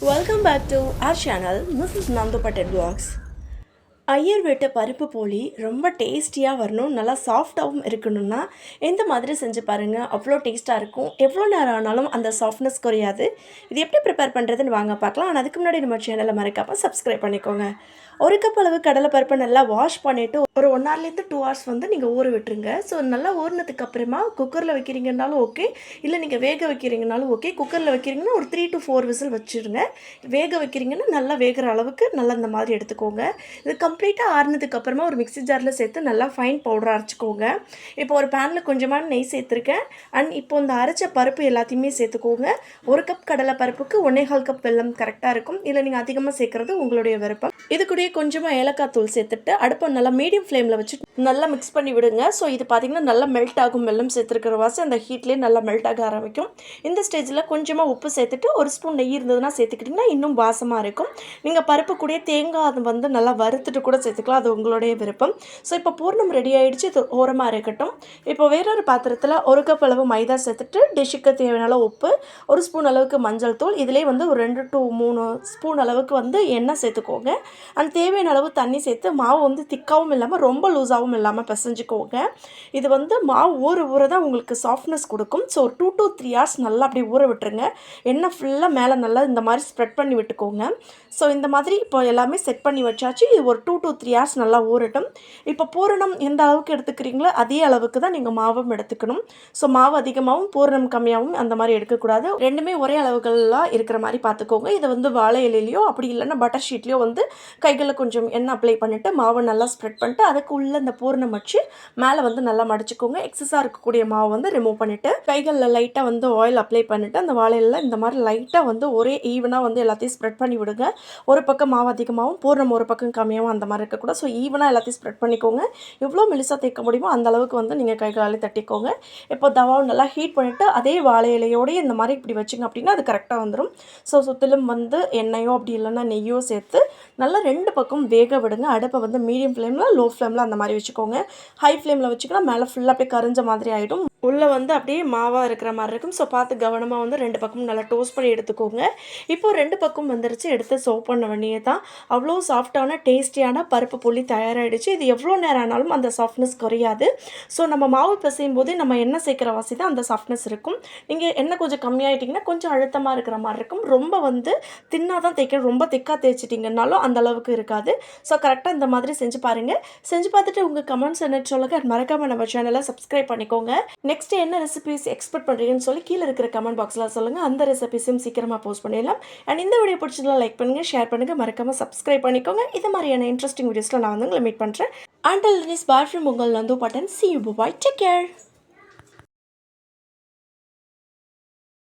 Welcome back to our channel, Mrs. Nando Patel Vlogs. Iyer வீட்டு பருப்பு போலி ரொம்ப டேஸ்டியாக வரணும் நல்லா சாஃப்டாகவும் இருக்கணும்னா எந்த மாதிரி செஞ்சு பாருங்கள் அவ்வளோ டேஸ்ட்டாக இருக்கும். எவ்வளோ நேரம் ஆனாலும் அந்த சாஃப்ட்னஸ் குறையாது. இது எப்படி ப்ரிப்பேர் பண்ணுறதுன்னு வாங்க பார்க்கலாம். ஆனால் அதுக்கு முன்னாடி நம்ம சேனலை மறக்காமல் சப்ஸ்கிரைப் பண்ணிக்கோங்க. ஒரு கப் அளவு கடலை பருப்பை நல்லா வாஷ் பண்ணிவிட்டு ஒரு ஒன் ஹவர்லேருந்து டூ ஹவர்ஸ் வந்து நீங்கள் ஊற விட்டுருங்க. ஸோ நல்லா ஊறினதுக்கு அப்புறமா குக்கரில் வைக்கிறீங்கன்னாலும் ஓகே இல்லை நீங்கள் வேக வைக்கிறீங்கனாலும் ஓகே குக்கரில் வைக்கிறீங்கன்னா ஒரு த்ரீ டு ஃபோர் விசில் வச்சுருங்க. வேக வைக்கிறீங்கன்னா நல்லா வேகிற அளவுக்கு நல்லா இந்த மாதிரி எடுத்துக்கோங்க. இது கம்ப்ளீட்டாக ஆறுனதுக்கு அப்புறமா ஒரு மிக்ஸி ஜாரில் சேர்த்து நல்லா ஃபைன் பவுடர் அரைச்சிக்கோங்க. இப்போ ஒரு பேனில் கொஞ்சமான நெய் சேர்த்துருக்கேன். அண்ட் இப்போ இந்த அரைச்ச பருப்பு எல்லாத்தையுமே சேர்த்துக்கோங்க. ஒரு கப் கடலை பருப்புக்கு ஒன்னேகால் கப் வெல்லம் கரெக்டாக இருக்கும். இல்லை நீங்கள் அதிகமாக சேர்க்குறது உங்களுடைய விருப்பம். இது கூடயே கொஞ்சமாக ஏலக்காய் தூள் சேர்த்துட்டு அடுப்பை நல்லா மீடியம் ஃப்ளேமில் வச்சு நல்லா மிக்ஸ் பண்ணி விடுங்க. ஸோ இது பார்த்தீங்கன்னா நல்லா மெல்ட் ஆகும் வெல்லம் சேர்த்துருக்கிற வாசி அந்த ஹீட்லேயே நல்லா மெல்ட் ஆக ஆரம்பிக்கும். இந்த ஸ்டேஜில் கொஞ்சமாக உப்பு சேர்த்துட்டு ஒரு ஸ்பூன் நெய் இருந்ததுன்னா சேர்த்துக்கிட்டிங்கன்னா இன்னும் வாசமாக இருக்கும். நீங்கள் பருப்பு கூடயே தேங்காய் அது வந்து நல்லா வறுத்துட்டு கூட சேர்த்துக்கலாம். அது உங்களுடைய விருப்பம். ஸோ இப்போ பூர்ணம் ரெடி ஆகிடுச்சு இது ஓரமாக இருக்கட்டும் இப்போ வேறொரு பாத்திரத்தில் ஒரு கப் அளவு மைதா சேர்த்துட்டு டிஷ்ஷுக்கு தேவையான உப்பு ஒரு ஸ்பூன் அளவுக்கு மஞ்சள் தூள் இதிலே வந்து ஒரு ரெண்டு டு மூணு ஸ்பூன் அளவுக்கு வந்து எண்ணெய் சேர்த்துக்கோங்க. அண்ட் தேவையான அளவு தண்ணி சேர்த்து மாவு வந்து திக்காகவும் இல்லாமல் ரொம்ப லூஸாகவும் இல்லாமல் பிசைஞ்சுக்கோங்க. இது வந்து மாவு ஊற ஊற தான் உங்களுக்கு சாஃப்ட்னஸ் கொடுக்கும். So two to three hours நல்லா அப்படியே ஊற விட்டுருங்க. எண்ணெய் ஃபுல்லாக மேலே நல்லா இந்த மாதிரி ஸ்ப்ரெட் பண்ணி விட்டுக்கோங்க. ஸோ இந்த மாதிரி இப்போ எல்லாமே செட் பண்ணி வச்சாச்சு. இது ஒரு டூ டூ த்ரீ ஹவர்ஸ் நல்லா ஊறட்டும். இப்போ பூரணம் எந்த அளவுக்கு எடுத்துக்கிறீங்களோ அதே அளவுக்கு தான் நீங்கள் மாவும் எடுத்துக்கணும். ஸோ மாவு அதிகமாகவும் பூரணம் கம்மியாகவும் அந்த மாதிரி எடுக்கக்கூடாது. ரெண்டுமே ஒரே அளவுகளெலாம் இருக்கிற மாதிரி பார்த்துக்கோங்க இதை வந்து வாழை இலையிலையோ அப்படி இல்லைன்னா பட்டர் ஷீட்லேயோ வந்து கைகளில் கொஞ்சம் எண்ணெய் அப்ளை பண்ணிவிட்டு மாவை நல்லா ஸ்ப்ரெட் பண்ணிட்டு அதுக்கு உள்ளே இந்த பூரணம் வச்சு மேலே வந்து நல்லா மடிச்சுக்கோங்க. எக்ஸஸாக இருக்கக்கூடிய மாவை வந்து ரிமூவ் பண்ணிவிட்டு கைகளில் லைட்டாக வந்து ஆயில் அப்ளை பண்ணிவிட்டு அந்த வாழையில இந்த மாதிரி லைட்டாக வந்து ஒரே ஈவனாக வந்து எல்லாத்தையும் ஸ்ப்ரெட் பண்ணி விடுங்க. ஒரு பக்கம் மாவு அதிகமாகவும் பூரணம் ஒரு பக்கம் கம்மியாகவும் அந்த மாதிரி இருக்கக்கூடாது ஸோ ஈவனாக எல்லாத்தையும் ஸ்ப்ரெட் பண்ணிக்கோங்க. எவ்வளோ மெலிசாக தேய்க்க முடியுமோ அந்த அளவுக்கு வந்து நீங்கள் கைகளாலே தட்டிக்கோங்க. இப்போ தவாவை நல்லா ஹீட் பண்ணிவிட்டு அதே வாழை இலையோடய இந்த மாதிரி இப்படி வச்சுங்க அப்படின்னா அது கரெக்டாக வந்துடும் ஸோ சுற்றிலும் வந்து எண்ணெயோ அப்படி இல்லைன்னா நெய்யோ சேர்த்து நல்லா ரெண்டு பக்கம் வேக விடுங்க. அடுப்பை வந்து மீடியம் ஃப்ளேமில் லோ ஃப்ளேமில் அந்த மாதிரி வச்சுக்கோங்க. ஹை ஃப்ளேமில் வச்சுக்கினா மேலே ஃபுல்லாக அப்படியே கரிஞ்ச மாதிரி ஆகிடும் உள்ளே வந்து அப்படியே மாவாக இருக்கிற மாதிரி இருக்கும். ஸோ பார்த்து கவனமாக வந்து ரெண்டு பக்கமும் நல்லா டோஸ்ட் பண்ணி எடுத்துக்கோங்க. இப்போ ரெண்டு பக்கம் வந்துருச்சு. எடுத்து சோப் பண்ண வண்டியே தான் அவ்வளோ சாஃப்டான டேஸ்டியான பருப்பு புளி தயாராகிடுச்சு இது எவ்வளோ நேரம் ஆனாலும் அந்த சாஃப்ட்னஸ் குறையாது. ஸோ நம்ம மாவு பிசையும் போது நம்ம எண்ணெய் சேர்க்குற வாசி தான் அந்த சாஃப்ட்னஸ் இருக்கும். நீங்கள் எண்ணெய் கொஞ்சம் கம்மியாயிட்டிங்கன்னா கொஞ்சம் அழுத்தமாக இருக்கிற மாதிரி இருக்கும். ரொம்ப வந்து தின்னாக தான் தேய்க்கணும். ரொம்ப திக்காக தேய்ச்சிட்டிங்கனாலும் அந்த அளவுக்கு இருக்காது. ஸோ கரெக்டாக இந்த மாதிரி செஞ்சு பாருங்கள் செஞ்சு பார்த்துட்டு உங்கள் கமெண்ட்ஸ் என்ன சொல்லுங்கள் மறக்காமல் நம்ம சேனலை சப்ஸ்கிரைப் பண்ணிக்கோங்க. நெக்ஸ்ட் என்ன ரெசிபிஸ் எக்ஸ்பெக்ட் பண்ணுறீங்கன்னு சொல்லி கீழே இருக்கிற கமெண்ட் பாக்ஸில் சொல்லுங்கள் அந்த ரெசிபிஸையும் சீக்கிரமாக போஸ்ட் பண்ணிடலாம். அண்ட் இந்த வீடியோ பிடிச்சதெல்லாம் லைக் பண்ணுங்கள் ஷேர் பண்ணுங்கள் மறக்காமல் சப்ஸ்கிரைப் பண்ணிக்கோங்க. இது மாதிரியான இன்ட்ரெஸ்டிங் வீடியோஸில் நான் வந்து உங்களை மீட் பண்ணுறேன் அண்டல் திஸ் பாய் ஃப்ரம் உங்கள் Nandu button. See you bye take care